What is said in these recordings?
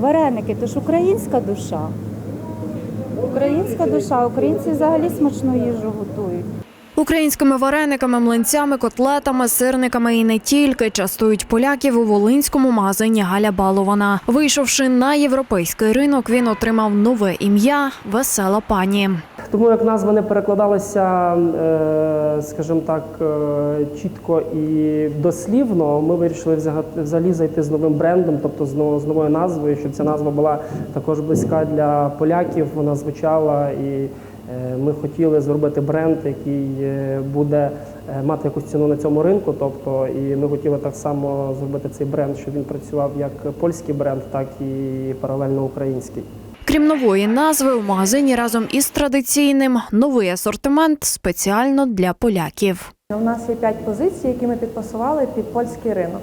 Вареники то ж українська душа. Українська душа, українці взагалі смачну їжу готують. Українськими варениками, млинцями, котлетами, сирниками і не тільки частують поляків у волинському магазині Галя Балована. Вийшовши на європейський ринок, він отримав нове ім'я Весела пані. Тому як назва не перекладалася, е, скажімо так, е, чітко і дослівно, ми вирішили взага- взагалі зайти з новим брендом, тобто з новою назвою, щоб ця назва була також близька для поляків. Вона звучала, і е, ми хотіли зробити бренд, який буде мати якусь ціну на цьому ринку. Тобто, і ми хотіли так само зробити цей бренд, щоб він працював як польський бренд, так і паралельно український. Крім нової назви, у магазині разом із традиційним новий асортимент спеціально для поляків. У нас є п'ять позицій, які ми підпасували під польський ринок.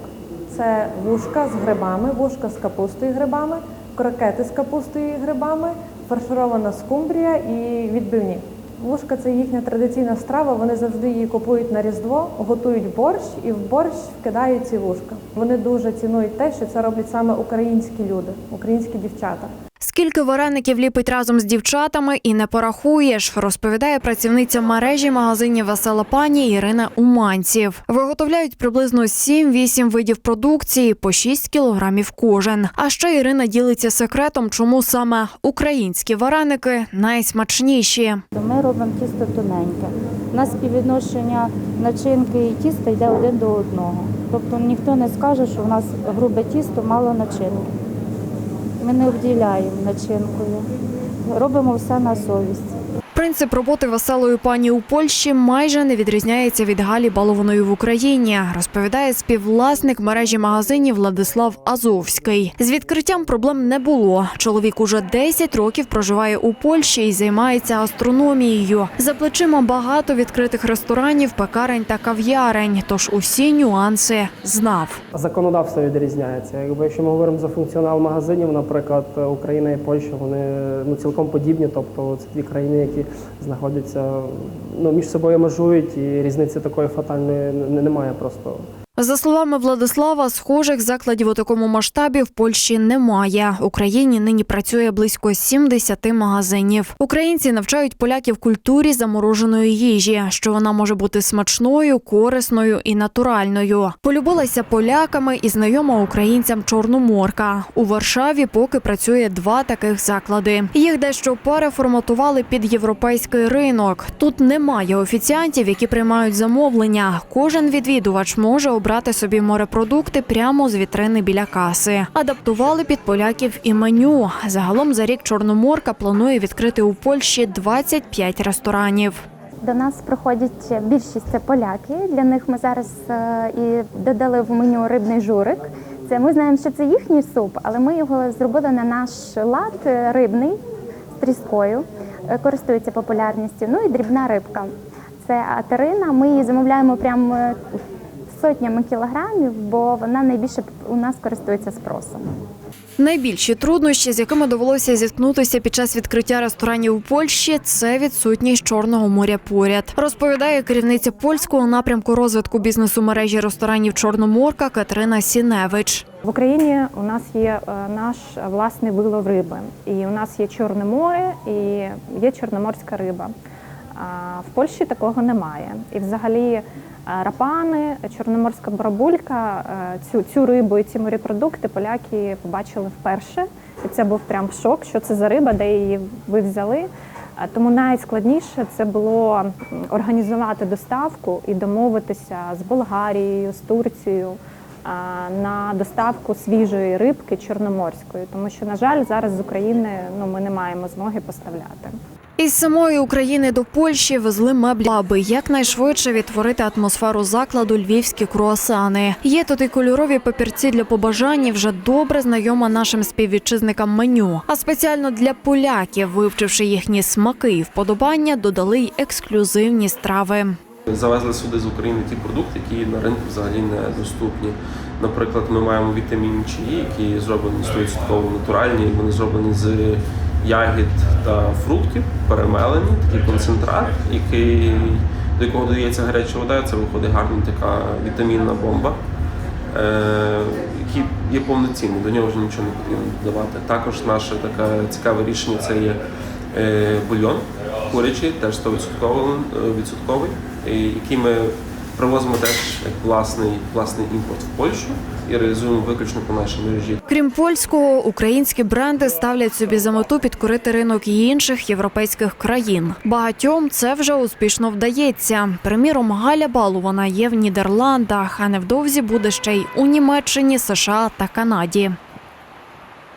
Це вушка з грибами, вушка з капустою і грибами, крокети з капустою і грибами, фарширована скумбрія і відбивні. Вушка це їхня традиційна страва. Вони завжди її купують на різдво, готують борщ і в борщ вкидають ці вушка. Вони дуже цінують те, що це роблять саме українські люди, українські дівчата. Скільки вареників ліпить разом з дівчатами і не порахуєш, розповідає працівниця мережі магазинів Весела пані Ірина Уманців. Виготовляють приблизно 7-8 видів продукції по 6 кілограмів кожен. А ще Ірина ділиться секретом, чому саме українські вареники найсмачніші. Ми робимо тісто тоненьке. У нас співвідношення начинки і тіста йде один до одного. Тобто ніхто не скаже, що в нас грубе тісто, мало начинки. Ми не обділяємо начинкою. Робимо все на совість. Принцип роботи веселої пані у Польщі майже не відрізняється від Галі Балованої в Україні, розповідає співвласник мережі магазинів Владислав Азовський. З відкриттям проблем не було. Чоловік уже 10 років проживає у Польщі і займається гастрономією. За плечима багато відкритих ресторанів, пекарень та кав'ярень. Тож усі нюанси знав. Законодавство відрізняється. Якби якщо ми говоримо за функціонал магазинів, наприклад, Україна і Польща, вони ну цілком подібні, тобто це дві країни, які знаходяться ну між собою межують, і різниці такої фатальної не- немає просто. За словами Владислава, схожих закладів у такому масштабі в Польщі немає. В Україні нині працює близько 70 магазинів. Українці навчають поляків культурі замороженої їжі, що вона може бути смачною, корисною і натуральною. Полюбилася поляками і знайома українцям Чорноморка. У Варшаві поки працює два таких заклади. Їх дещо переформатували під європейський ринок. Тут немає офіціантів, які приймають замовлення. Кожен відвідувач може обрати собі морепродукти прямо з вітрини біля каси. Адаптували під поляків і меню. Загалом за рік Чорноморка планує відкрити у Польщі 25 ресторанів. До нас приходять більшість це поляки. Для них ми зараз е, і додали в меню рибний журик. Це ми знаємо, що це їхній суп, але ми його зробили на наш лад е, рибний з тріскою, е, користується популярністю. Ну і дрібна рибка. Це атерина. Ми її замовляємо прямо сотнями кілограмів, бо вона найбільше у нас користується спросом. Найбільші труднощі, з якими довелося зіткнутися під час відкриття ресторанів у Польщі, це відсутність чорного моря поряд. Розповідає керівниця польського напрямку розвитку бізнесу мережі ресторанів Чорноморка Катерина Сіневич. В Україні у нас є е, наш власний вилов риби, і у нас є Чорне море і є чорноморська риба. В Польщі такого немає. І взагалі е, рапани, чорноморська барабулька, е, цю, цю рибу і ці морепродукти поляки побачили вперше. І це був прям шок, що це за риба, де її ви взяли. Е, Тому найскладніше це було організувати доставку і домовитися з Болгарією, з Турцією на доставку свіжої рибки чорноморської, тому що, на жаль, зараз з України ну ми не маємо змоги поставляти. Із самої України до Польщі везли меблі, аби якнайшвидше відтворити атмосферу закладу львівські круасани. Є тут і кольорові папірці для побажань, вже добре знайома нашим співвітчизникам меню. А спеціально для поляків, вивчивши їхні смаки і вподобання, додали й ексклюзивні страви. Завезли сюди з України ті продукти, які на ринку взагалі не доступні. Наприклад, ми маємо вітамінні чаї, які зроблені 100% натуральні, вони зроблені з ягід та фруктів, перемелені, такий концентрат, який, до якого додається гаряча вода, це виходить гарна така вітамінна бомба. е, який є повноцінний, до нього вже нічого не потрібно додавати. Також наше таке цікаве рішення це є е, бульйон курячий, теж 100% е, відсотковий, який ми привозимо теж як власний, власний імпорт в Польщу і реалізуємо виключно по нашій мережі. Крім польського, українські бренди ставлять собі за мету підкорити ринок і інших європейських країн. Багатьом це вже успішно вдається. Приміром, Галя Балувана є в Нідерландах, а невдовзі буде ще й у Німеччині, США та Канаді.